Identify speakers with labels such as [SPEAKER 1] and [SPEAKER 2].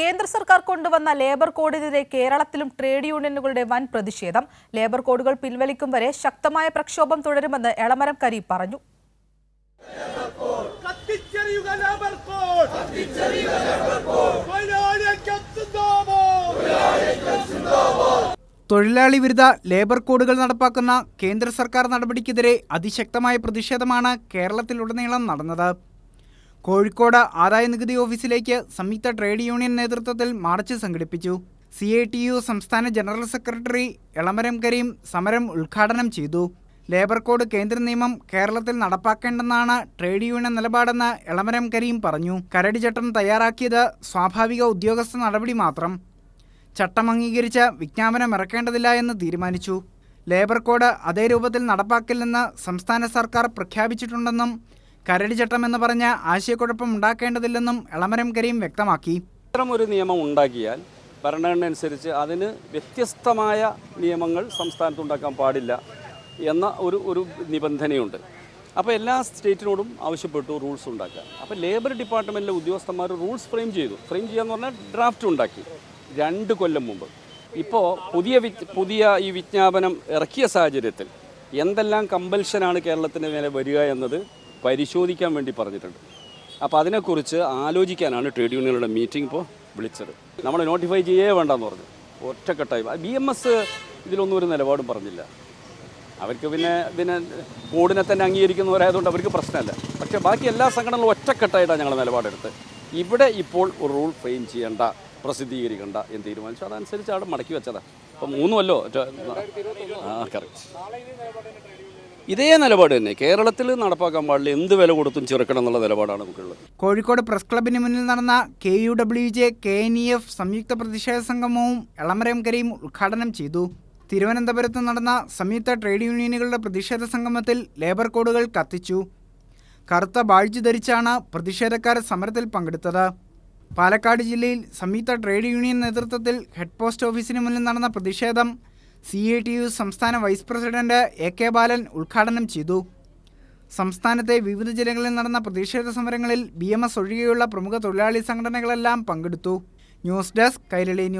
[SPEAKER 1] കേന്ദ്ര സർക്കാർ കൊണ്ടുവന്ന ലേബർ കോഡിനെതിരെ കേരളത്തിലും ട്രേഡ് യൂണിയനുകളുടെ വൻ പ്രതിഷേധം. ലേബർ കോഡുകൾ പിൻവലിക്കും വരെ ശക്തമായ പ്രക്ഷോഭം തുടരുമെന്ന് എളമരം കരി പറഞ്ഞു.
[SPEAKER 2] തൊഴിലാളി വിരുദ്ധ ലേബർ കോഡുകൾ നടപ്പാക്കുന്ന കേന്ദ്ര സർക്കാർ നടപടിക്കെതിരെ അതിശക്തമായ പ്രതിഷേധമാണ് കേരളത്തിലുടനീളം നടന്നത്. കോഴിക്കോട് ആദായ നികുതി ഓഫീസിലേക്ക് സംയുക്ത ട്രേഡ് യൂണിയൻ നേതൃത്വത്തിൽ മാർച്ച് സംഘടിപ്പിച്ചു. സി ഐ ടി യു സംസ്ഥാന ജനറൽ സെക്രട്ടറി എളമരം കരീം സമരം ഉദ്ഘാടനം ചെയ്തു. ലേബർ കോഡ് കേന്ദ്ര നിയമം കേരളത്തിൽ നടപ്പാക്കേണ്ടെന്നാണ് ട്രേഡ് യൂണിയൻ നിലപാടെന്ന് എളമരം കരീം പറഞ്ഞു. കരട് ചട്ടം തയ്യാറാക്കിയത് സ്വാഭാവിക ഉദ്യോഗസ്ഥ നടപടി മാത്രം. ചട്ടം അംഗീകരിച്ച് വിജ്ഞാപനം ഇറക്കേണ്ടതില്ല എന്ന് തീരുമാനിച്ചു. ലേബർ കോഡ് അതേ രൂപത്തിൽ നടപ്പാക്കില്ലെന്ന് സംസ്ഥാന സർക്കാർ പ്രഖ്യാപിച്ചിട്ടുണ്ടെന്നും കരട് ചട്ടം എന്ന് പറഞ്ഞ് ആശയക്കുഴപ്പം ഉണ്ടാക്കേണ്ടതില്ലെന്നും എളമരം കരീം വ്യക്തമാക്കി.
[SPEAKER 3] ഒരു നിയമം ഉണ്ടാക്കിയാൽ ഭരണഘടന അനുസരിച്ച് അതിന് വ്യത്യസ്തമായ നിയമങ്ങൾ സംസ്ഥാനത്ത് ഉണ്ടാക്കാൻ പാടില്ല എന്ന ഒരു ഒരു നിബന്ധനയുണ്ട്. അപ്പോൾ എല്ലാ സ്റ്റേറ്റിനോടും ആവശ്യപ്പെട്ടു റൂൾസ് ഉണ്ടാക്കുക. അപ്പോൾ ലേബർ ഡിപ്പാർട്ട്മെന്റിലെ ഉദ്യോഗസ്ഥന്മാർ റൂൾസ് ഫ്രെയിം ചെയ്തു. ഫ്രെയിം ചെയ്യാന്ന് പറഞ്ഞാൽ ഡ്രാഫ്റ്റ് ഉണ്ടാക്കി രണ്ട് കൊല്ലം മുമ്പ്. ഇപ്പോൾ പുതിയ പുതിയ ഈ വിജ്ഞാപനം ഇറക്കിയ സാഹചര്യത്തിൽ എന്തെല്ലാം കമ്പൽഷനാണ് കേരളത്തിന്റെ മേലെ വരിക എന്നത് പരിശോധിക്കാൻ വേണ്ടി പറഞ്ഞിട്ടുണ്ട്. അപ്പോൾ അതിനെക്കുറിച്ച് ആലോചിക്കാനാണ് ട്രേഡ് യൂണിയനുകളുടെ മീറ്റിംഗ് ഇപ്പോൾ വിളിച്ചത്. നമ്മൾ നോട്ടിഫൈ ചെയ്യേ വേണ്ടെന്ന് പറഞ്ഞു. ഒറ്റക്കെട്ടായി. ബി എം എസ് ഇതിലൊന്നും ഒരു നിലപാടും പറഞ്ഞില്ല. അവർക്ക് പിന്നെ പിന്നെ കോഡിനെ തന്നെ അംഗീകരിക്കുന്നവരായതുകൊണ്ട് അവർക്ക് പ്രശ്നമല്ല. പക്ഷേ ബാക്കി എല്ലാ സംഘടനകളും ഒറ്റക്കെട്ടായിട്ടാണ് ഞങ്ങൾ നിലപാടെടുത്ത് ഇവിടെ ഇപ്പോൾ ഒരു റൂൾ ഫ്രെയിം ചെയ്യേണ്ട പ്രസിദ്ധീകരിക്കേണ്ട എന്ന് തീരുമാനിച്ചു. അതനുസരിച്ച് അവിടെ മടക്കി വെച്ചതാണ് അപ്പം മൂന്നുമല്ലോ ആ കറക്റ്റ് ഇതേ നിലപാട് തന്നെ. കേരളത്തിൽ നടപ്പാക്കാൻ പാടില്ല. എന്ത് വില കൊടുത്തും ചെറുക്കണം എന്നുള്ള നിലപാടാണ് നമുക്കുള്ളത്.
[SPEAKER 2] കോഴിക്കോട് പ്രസ് ക്ലബിന് മുന്നിൽ നടന്ന K U W J K N E F സംയുക്ത പ്രതിഷേധ സംഗമവും എളമരം കരീം ഉദ്ഘാടനം ചെയ്തു. തിരുവനന്തപുരത്ത് നടന്ന സംയുക്ത ട്രേഡ് യൂണിയനുകളുടെ പ്രതിഷേധ സംഗമത്തിൽ ലേബർ കോഡുകൾ കത്തിച്ചു. കറുത്ത ബാഴ്ച ധരിച്ചാണ് പ്രതിഷേധക്കാർ സമരത്തിൽ പങ്കെടുത്തത്. പാലക്കാട് ജില്ലയിൽ സംയുക്ത ട്രേഡ് യൂണിയൻ നേതൃത്വത്തിൽ ഹെഡ് പോസ്റ്റ് ഓഫീസിന് മുന്നിൽ നടന്ന പ്രതിഷേധം സി എ ടി യു സംസ്ഥാന vice president A K Balan ഉദ്ഘാടനം ചെയ്തു. സംസ്ഥാനത്തെ വിവിധ ജില്ലകളിൽ നടന്ന പ്രതിഷേധ സമരങ്ങളിൽ ബി എം എസ് ഒഴികെയുള്ള പ്രമുഖ തൊഴിലാളി സംഘടനകളെല്ലാം പങ്കെടുത്തു. News desk Kairali news.